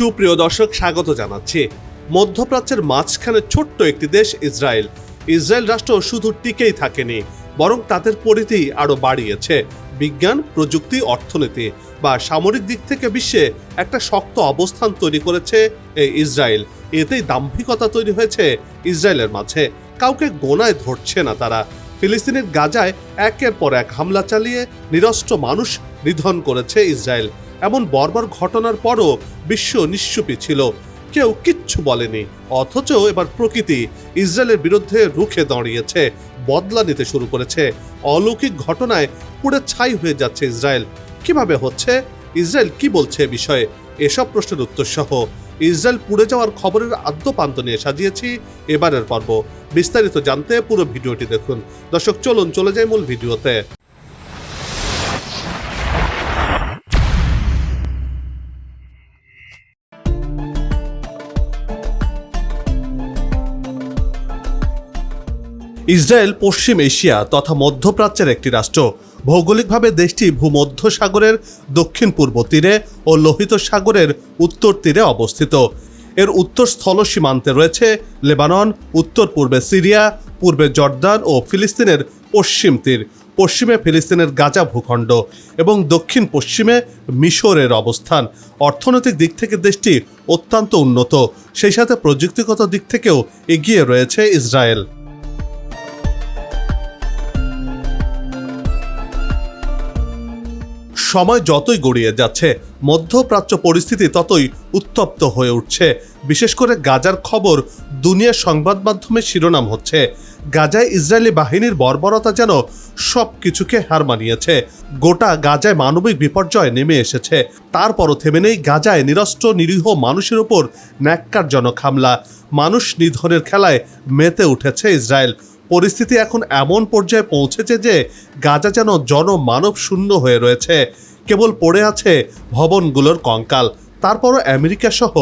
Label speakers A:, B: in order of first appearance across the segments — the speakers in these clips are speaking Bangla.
A: সুপ্রিয় দর্শক স্বাগত জানাচ্ছি মধ্যপ্রাচ্যের মাঝখানে ছোট্ট একটি দেশ ইসরায়েল ইসরায়েল রাষ্ট্র শুধু টিকেই থাকেনি বরং তাদের পরিধি আরও বাড়িয়েছে বিজ্ঞান প্রযুক্তি অর্থনীতি বা সামরিক দিক থেকে বিশ্বে একটা শক্ত অবস্থান তৈরি করেছে এই ইসরায়েল এতেই দাম্ভিকতা তৈরি হয়েছে ইসরায়েলের মাঝে কাউকে গোনায় ধরছে না তারা ফিলিস্তিনের গাজায় একের পর এক হামলা চালিয়ে নিরস্ত্র মানুষ নিধন করেছে ইসরায়েল এমন বর্বর ঘটনার পরও বিশ্ব নিঃসুপি ছিল কেউ কিচ্ছু বলেনি অথচ এবার প্রকৃতি ইসরায়েলের বিরুদ্ধে রুখে দাঁড়িয়েছে বদলা নিতে শুরু করেছে অলৌকিক ঘটনায় পুড়ে ছাই হয়ে যাচ্ছে ইসরায়েল কিভাবে হচ্ছে ইসরায়েল কি বলছে বিষয়ে এসব প্রশ্নের উত্তর সহ ইসরায়েল পুড়ে যাওয়ার খবরের আদ্যপান্ত নিয়ে সাজিয়েছি এবারের পর্ব বিস্তারিত জানতে পুরো ভিডিওটি দেখুন দর্শক চলুন চলে যাই মূল ভিডিওতে ইসরায়েল পশ্চিম এশিয়া তথা মধ্যপ্রাচ্যের একটি রাষ্ট্র ভৌগোলিকভাবে দেশটি ভূমধ্য সাগরের দক্ষিণ পূর্ব তীরে ও লোহিত সাগরের উত্তর তীরে অবস্থিত এর উত্তর স্থল সীমান্তে রয়েছে লেবানন উত্তর পূর্বে সিরিয়া পূর্বে জর্দান ও ফিলিস্তিনের পশ্চিম তীর পশ্চিমে ফিলিস্তিনের গাজা ভূখণ্ড এবং দক্ষিণ পশ্চিমে মিশরের অবস্থান অর্থনৈতিক দিক থেকে দেশটি অত্যন্ত উন্নত সেই সাথে প্রযুক্তিগত দিক থেকেও এগিয়ে রয়েছে ইসরায়েল সময় যতই গড়িয়ে যাচ্ছে মধ্যপ্রাচ্য পরিস্থিতি ততই উত্তপ্ত হয়ে উঠছে বিশেষ করে গাজার খবর দুনিয়ার সংবাদ মাধ্যমে শিরোনাম হচ্ছে গাজায় ইসরায়েলি বাহিনীর বর্বরতা যেন সব কিছুকে হার মানিয়েছে গোটা গাজায় মানবিক বিপর্যয় নেমে এসেছে তারপরও থেমে নেই গাজায় নিরস্ত্র নিরীহ মানুষের ওপর ন্যাক্কারজনক হামলা মানুষ নিধনের খেলায় মেতে উঠেছে ইসরায়েল পরিস্থিতি এখন এমন পর্যায়ে পৌঁছেছে যে গাজা যেন জনমানব শূন্য হয়ে রয়েছে কেবল পড়ে আছে ভবনগুলোর কঙ্কাল তারপরও আমেরিকা সহ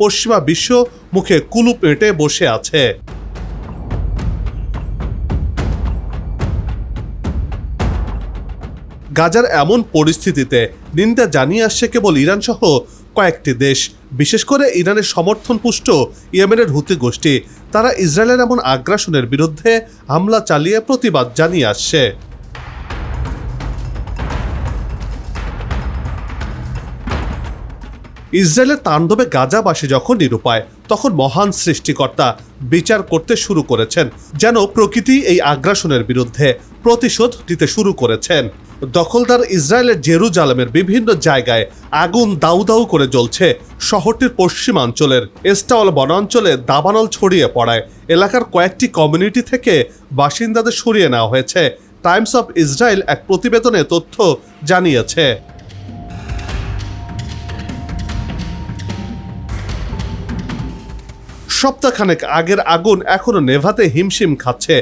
A: পশ্চিমা বিশ্ব মুখে কুলু পেটে বসে আছে গাজার এমন পরিস্থিতিতে নিন্দা জানিয়ে আসছে কেবল ইরান সহ কয়েকটি দেশ বিশেষ করে ইরানের সমর্থন পুষ্ট ইয়েমেনের হুতি গোষ্ঠী তারা ইসরায়েলের এমন আগ্রাসনের বিরুদ্ধে হামলা চালিয়ে প্রতিবাদ জানিয়ে আসছে ইসরায়েলের তাণ্ডবে গাজাবাসী যখন নিরুপায় তখন মহান সৃষ্টিকর্তা বিচার করতে শুরু করেছেন যেন প্রকৃতি এই আগ্রাসনের বিরুদ্ধে প্রতিশোধ দিতে শুরু করেছেন দখলদার ইসরায়েলের জেরুজালেমের বিভিন্ন জায়গায় আগুন দাউ দাউ করে জ্বলছে শহরটির পশ্চিমাঞ্চলের এস্টাওয়াল বনাঞ্চলে দাবানল ছড়িয়ে পড়ায় এলাকার কয়েকটি কমিউনিটি থেকে বাসিন্দাদের সরিয়ে নেওয়া হয়েছে টাইমস অফ ইসরায়েল এক প্রতিবেদনে তথ্য জানিয়েছে সপ্তাহখানেক আগের আগুন এখনও নেভাতে হিমশিম খাচ্ছে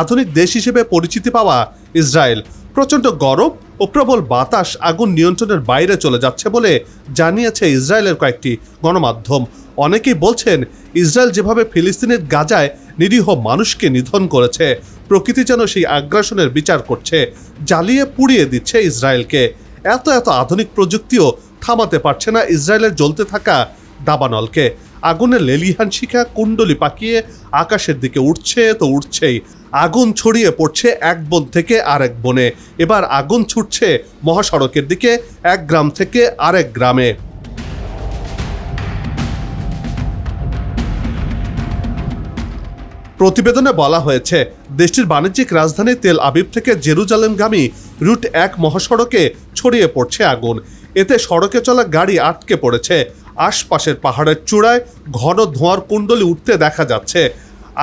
A: আধুনিক দেশ হিসেবে পরিচিতি পাওয়া ইসরায়েল প্রচণ্ড গরম ও প্রবল বাতাস আগুন নিয়ন্ত্রণের বাইরে চলে যাচ্ছে বলে জানিয়েছে ইসরায়েলের কয়েকটি গণমাধ্যম অনেকেই বলছেন ইসরায়েল যেভাবে ফিলিস্তিনের গাজায় নিরীহ মানুষকে নিধন করেছে প্রকৃতি যেন সেই আগ্রাসনের বিচার করছে জ্বালিয়ে পুড়িয়ে দিচ্ছে ইসরায়েলকে এত এত আধুনিক প্রযুক্তিও থামাতে পারছে না ইসরায়েলের জ্বলতে থাকা দাবানলকে আগুনে লেলিহান শিখা কুণ্ডলি পাকিয়ে আকাশের দিকে উঠছে তো উঠছেই আগুন ছড়িয়ে পড়ছে এক বন থেকে আরেক বনে এবার আগুন ছুটছে মহাসড়কের দিকে এক গ্রাম থেকে আরেক গ্রামে প্রতিবেদনে বলা হয়েছে দেশটির বাণিজ্যিক রাজধানী তেল আবিব থেকে জেরুজালেমগামী রুট এক মহাসড়কে ছড়িয়ে পড়ছে আগুন এতে সড়কে চলা গাড়ি আটকে পড়েছে আশপাশের পাহাড়ের চূড়ায় ঘন ধোঁয়ার কুণ্ডলি উঠতে দেখা যাচ্ছে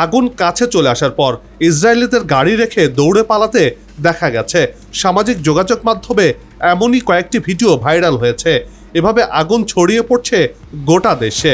A: আগুন কাছে চলে আসার পর ইসরায়েলিদের গাড়ি রেখে দৌড়ে পালাতে দেখা গেছে সামাজিক যোগাযোগ মাধ্যমে এমনই কয়েকটি ভিডিও ভাইরাল হয়েছে এভাবে আগুন ছড়িয়ে পড়ছে গোটা দেশে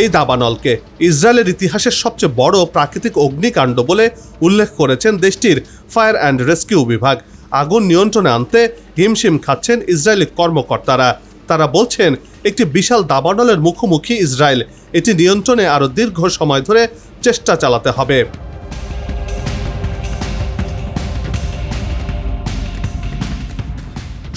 A: এই দাবানলকে ইসরায়েলের ইতিহাসের সবচেয়ে বড় প্রাকৃতিক অগ্নিকাণ্ড বলে উল্লেখ করেছেন দেশটির ফায়ার অ্যান্ড রেস্কিউ বিভাগ আগুন নিয়ন্ত্রণে আনতে হিমশিম খাচ্ছেন ইসরায়েলি কর্মকর্তারা তারা বলছেন একটি বিশাল দাবানলের মুখোমুখি ইসরায়েল এটি নিয়ন্ত্রণে আরও দীর্ঘ সময় ধরে চেষ্টা চালাতে হবে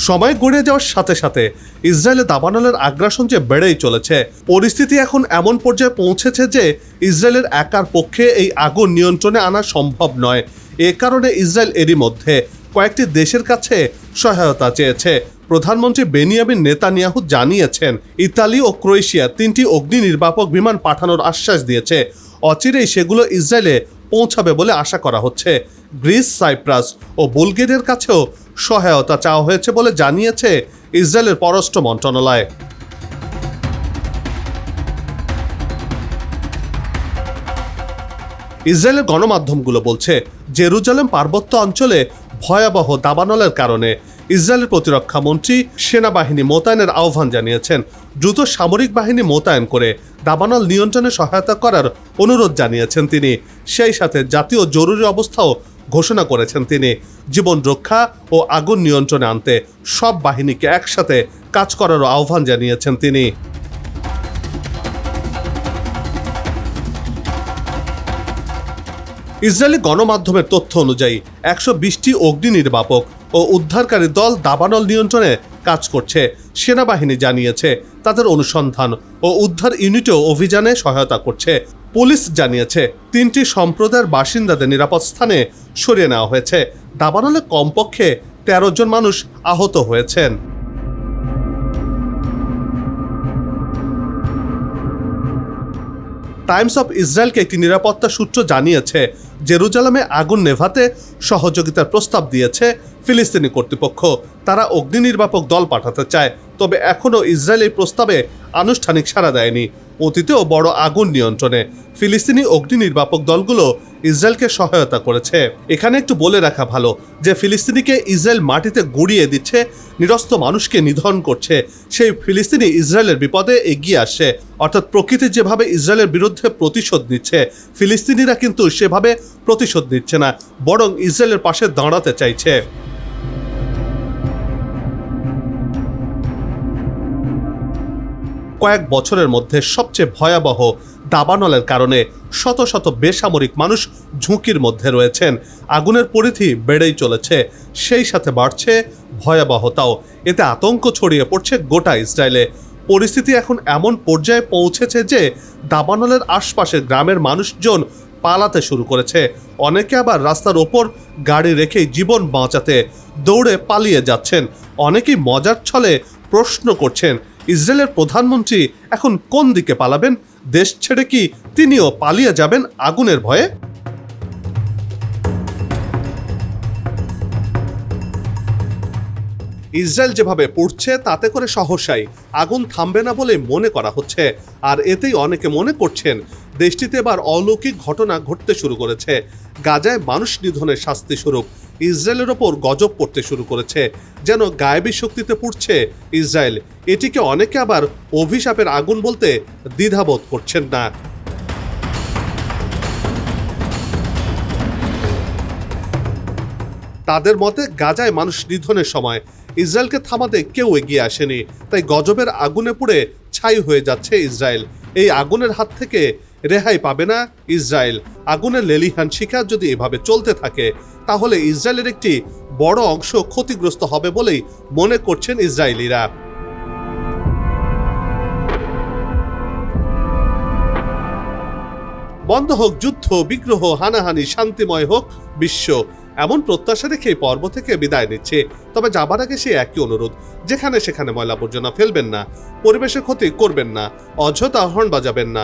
A: সময় গড়িয়ে যাওয়ার সাথে সাথে ইসরায়েলে দাবানলের আগ্রাসন যে বেড়েই চলেছে পরিস্থিতি এখন এমন পর্যায়ে পৌঁছেছে যে ইসরায়েলের একার পক্ষে এই আগুন নিয়ন্ত্রণে আনা সম্ভব নয় এ কারণে ইসরায়েল এরই মধ্যে কয়েকটি দেশের কাছে সহায়তা চেয়েছে প্রধানমন্ত্রী বেনিয়ামিন নেতানিয়াহু জানিয়েছেন ইতালি ও ক্রোয়েশিয়া তিনটি অগ্নি নির্বাপক বিমান পাঠানোর আশ্বাস দিয়েছে অচিরেই সেগুলো ইসরায়েলে পৌঁছাবে বলে আশা করা হচ্ছে গ্রিস সাইপ্রাস ও বুলগেরিয়ার কাছেও সহায়তা চাওয়া হয়েছে বলে জানিয়েছে ইসরায়েলের পররাষ্ট্র মন্ত্রণালয় ইসরায়েলের গণমাধ্যমগুলো বলছে জেরুজালেম পার্বত্য অঞ্চলে ভয়াবহ দাবানলের কারণে ইসরায়েলের প্রতিরক্ষা মন্ত্রী সেনাবাহিনী মোতায়েনের আহ্বান জানিয়েছেন দ্রুত সামরিক বাহিনী মোতায়েন করে দাবানল নিয়ন্ত্রণে সহায়তা করার অনুরোধ জানিয়েছেন তিনি সেই সাথে জাতীয় জরুরি অবস্থাও ঘোষণা করেছেন তিনি জীবন রক্ষা ও আগুন নিয়ন্ত্রণে আনতে সব বাহিনীকে একসাথে কাজ করারও আহ্বান জানিয়েছেন তিনি ইসরায়েলি গণমাধ্যমের তথ্য অনুযায়ী একশো বিশটি অগ্নি নির্বাপক ও উদ্ধারকারী দল দাবানল নিয়ন্ত্রণে কাজ করছে সেনাবাহিনী জানিয়েছে তাদের অনুসন্ধান ও উদ্ধার ইউনিটও অভিযানে সহায়তা করছে পুলিশ জানিয়েছে তিনটি সম্প্রদায়ের বাসিন্দাদের নিরাপদ স্থানে সরিয়ে নেওয়া হয়েছে দাবানলে কমপক্ষে তেরো জন মানুষ আহত হয়েছেন টাইমস অফ ইসরায়েলকে একটি নিরাপত্তা সূত্র জানিয়েছে জেরুজালামে আগুন নেভাতে সহযোগিতার প্রস্তাব দিয়েছে ফিলিস্তিনি কর্তৃপক্ষ তারা অগ্নি নির্বাপক দল পাঠাতে চায় তবে এখনও ইসরায়েলের প্রস্তাবে আনুষ্ঠানিক সাড়া দেয়নি অতীতেও বড় আগুন নিয়ন্ত্রণে ফিলিস্তিনি অগ্নি নির্বাপক দলগুলো ইসরায়েলকে সহায়তা করেছে এখানে একটু বলে রাখা ভালো যে ফিলিস্তিনিকে ইসরায়েল মাটিতে গুড়িয়ে দিচ্ছে নিরস্ত মানুষকে নিধন করছে সেই ফিলিস্তিনি ইসরায়েলের বিপদে এগিয়ে আসে অর্থাৎ প্রকৃতি যেভাবে ইসরায়েলের বিরুদ্ধে প্রতিশোধ নিচ্ছে ফিলিস্তিনিরা কিন্তু সেভাবে প্রতিশোধ নিচ্ছে না বরং ইসরায়েলের পাশে দাঁড়াতে চাইছে কয়েক বছরের মধ্যে সবচেয়ে ভয়াবহ দাবানলের কারণে শত শত বেসামরিক মানুষ ঝুঁকির মধ্যে রয়েছেন আগুনের পরিধি বেড়েই চলেছে সেই সাথে বাড়ছে ভয়াবহতাও এতে আতঙ্ক ছড়িয়ে পড়ছে গোটা ইসরায়েলে পরিস্থিতি এখন এমন পর্যায়ে পৌঁছেছে যে দাবানলের আশপাশের গ্রামের মানুষজন পালাতে শুরু করেছে অনেকে আবার রাস্তার ওপর গাড়ি রেখেই জীবন বাঁচাতে দৌড়ে পালিয়ে যাচ্ছেন অনেকেই মজার ছলে প্রশ্ন করছেন ইসরায়েলের প্রধানমন্ত্রী এখন কোন দিকে পালাবেন দেশ ছেড়ে কি তিনিও পালিয়ে যাবেন আগুনের ভয়ে ইসরায়েল যেভাবে পড়ছে তাতে করে সহসাই আগুন থামবে না বলে মনে করা হচ্ছে আর এতেই অনেকে মনে করছেন দেশটিতে এবার অলৌকিক ঘটনা ঘটতে শুরু করেছে গাজায় মানুষ নিধনের শাস্তি স্বরূপ ইসরায়েলের ওপর গজব পড়তে শুরু করেছে যেন গায়েবী শক্তিতে পড়ছে ইসরায়েল এটিকে অনেকে আবার অভিশাপের আগুন বলতে দ্বিধাবোধ করছেন না তাদের মতে গাজায় মানুষ নিধনের সময় ইসরায়েলকে থামাতে কেউ এগিয়ে আসেনি তাই গজবের আগুনে পুড়ে ছাই হয়ে যাচ্ছে ইসরায়েল এই আগুনের হাত থেকে রেহাই পাবে না ইসরায়েল আগুনের লেলিহান শিকার যদি এভাবে চলতে থাকে তাহলে ইসরায়েলের একটি বড় অংশ ক্ষতিগ্রস্ত হবে বলেই মনে করছেন ইসরায়েলিরা বন্ধ হোক যুদ্ধ বিগ্রহ হানাহানি শান্তিময় হোক বিশ্ব এমন প্রত্যাশা রেখে পর্ব থেকে বিদায় নিচ্ছে তবে যাবার আগে সে একই অনুরোধ যেখানে সেখানে ময়লা আবর্জনা ফেলবেন না পরিবেশের ক্ষতি করবেন না অযথা হর্ন বাজাবেন না